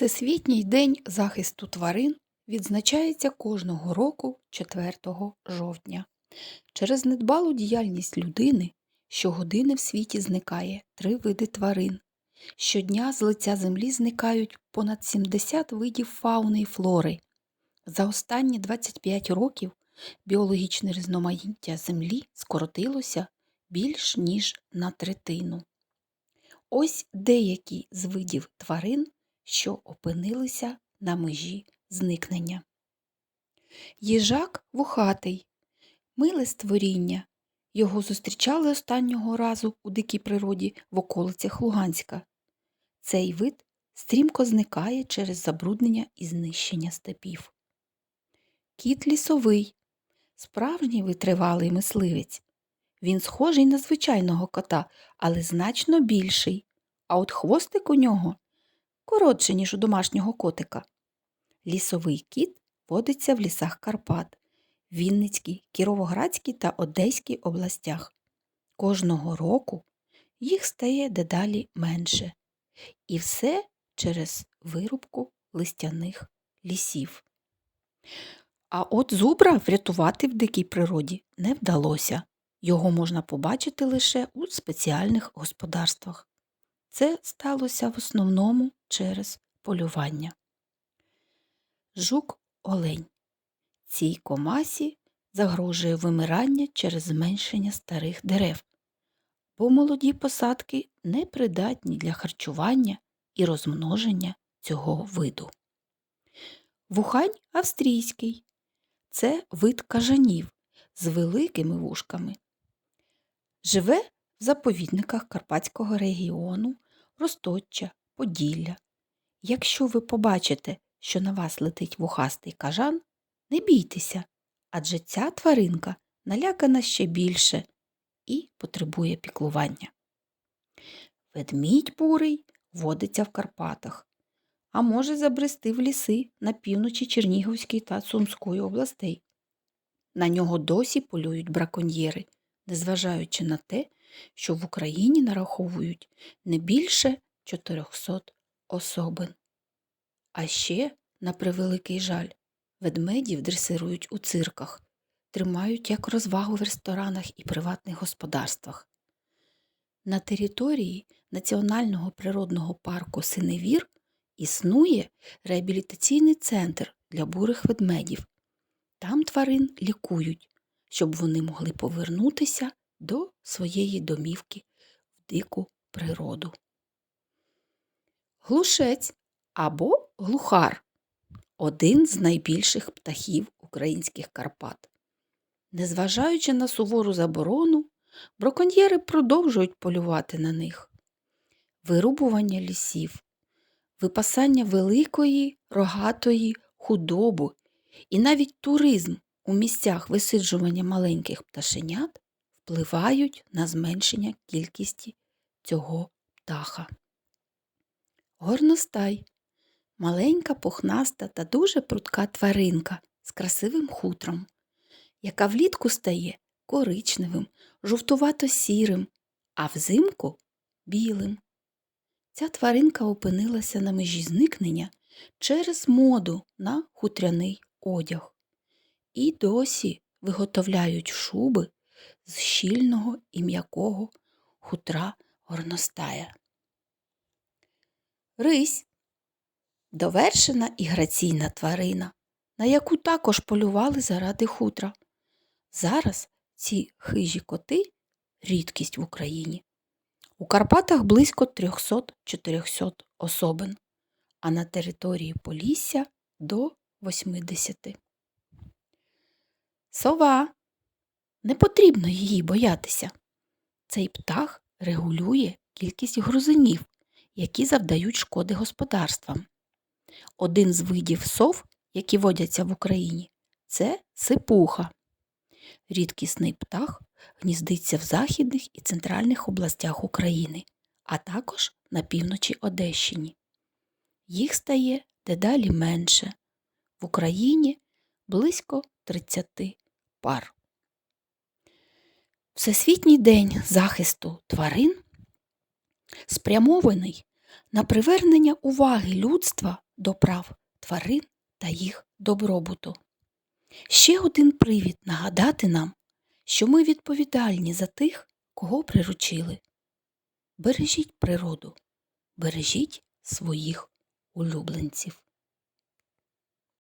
Всесвітній день захисту тварин відзначається кожного року 4 жовтня. Через недбалу діяльність людини щогодини в світі зникає три види тварин. Щодня з лиця землі зникають понад 70 видів фауни і флори. За останні 25 років біологічне різноманіття землі скоротилося більш ніж на третину. Ось деякі з видів тварин, що опинилися на межі зникнення. Їжак вухатий, миле створіння. Його зустрічали останнього разу у дикій природі в околицях Луганська. Цей вид стрімко зникає через забруднення і знищення степів. Кіт лісовий, справжній витривалий мисливець. Він схожий на звичайного кота, але значно більший, а от хвостик у нього коротший, ніж у домашнього котика. Лісовий кіт водиться в лісах Карпат, Вінницькій, Кіровоградській та Одеській областях. Кожного року їх стає дедалі менше. І все через вирубку листяних лісів. А от зубра врятувати в дикій природі не вдалося. Його можна побачити лише у спеціальних господарствах. Це сталося в основному через полювання. Жук олень. Цій комасі загрожує вимирання через зменшення старих дерев, бо молоді посадки не придатні для харчування і розмноження цього виду. Вухань австрійський це вид кажанів з великими вушками. Живе в заповідниках Карпатського регіону, Росточчя, Поділля. Якщо ви побачите, що на вас летить вухастий кажан, не бійтеся, адже ця тваринка налякана ще більше і потребує піклування. Ведмідь бурий водиться в Карпатах, а може забрести в ліси на півночі Чернігівської та Сумської областей. На нього досі полюють браконьєри, незважаючи на те, що в Україні нараховують не більше 400 особин. А ще, на превеликий жаль, ведмедів дресирують у цирках, тримають як розвагу в ресторанах і приватних господарствах. На території Національного природного парку Синевір існує реабілітаційний центр для бурих ведмедів. Там тварин лікують, щоб вони могли повернутися до своєї домівки в дику природу. Глушець або глухар один з найбільших птахів українських Карпат. Незважаючи на сувору заборону, браконьєри продовжують полювати на них. Вирубування лісів, випасання великої рогатої худоби і навіть туризм у місцях висиджування маленьких пташенят впливають на зменшення кількості цього птаха. Горностай маленька, пухнаста та дуже прудка тваринка з красивим хутром, яка влітку стає коричневим, жовтувато-сірим, а взимку білим. Ця тваринка опинилася на межі зникнення через моду на хутряний одяг. І досі виготовляють шуби з щільного і м'якого хутра горностая. Рись довершена і граційна тварина, на яку також полювали заради хутра. Зараз ці хижі коти рідкість в Україні. У Карпатах близько 300-400 особин, а на території Полісся до 80. Сова. Не потрібно її боятися. Цей птах регулює кількість грузинів, які завдають шкоди господарствам. Один з видів сов, які водяться в Україні, це сипуха. Рідкісний птах гніздиться в західних і центральних областях України, а також на півночі Одещині. Їх стає дедалі менше. В Україні близько 30 пар. Всесвітній день захисту тварин спрямований на привернення уваги людства до прав тварин та їх добробуту. Ще один привід нагадати нам, що ми відповідальні за тих, кого приручили. Бережіть природу, бережіть своїх улюбленців.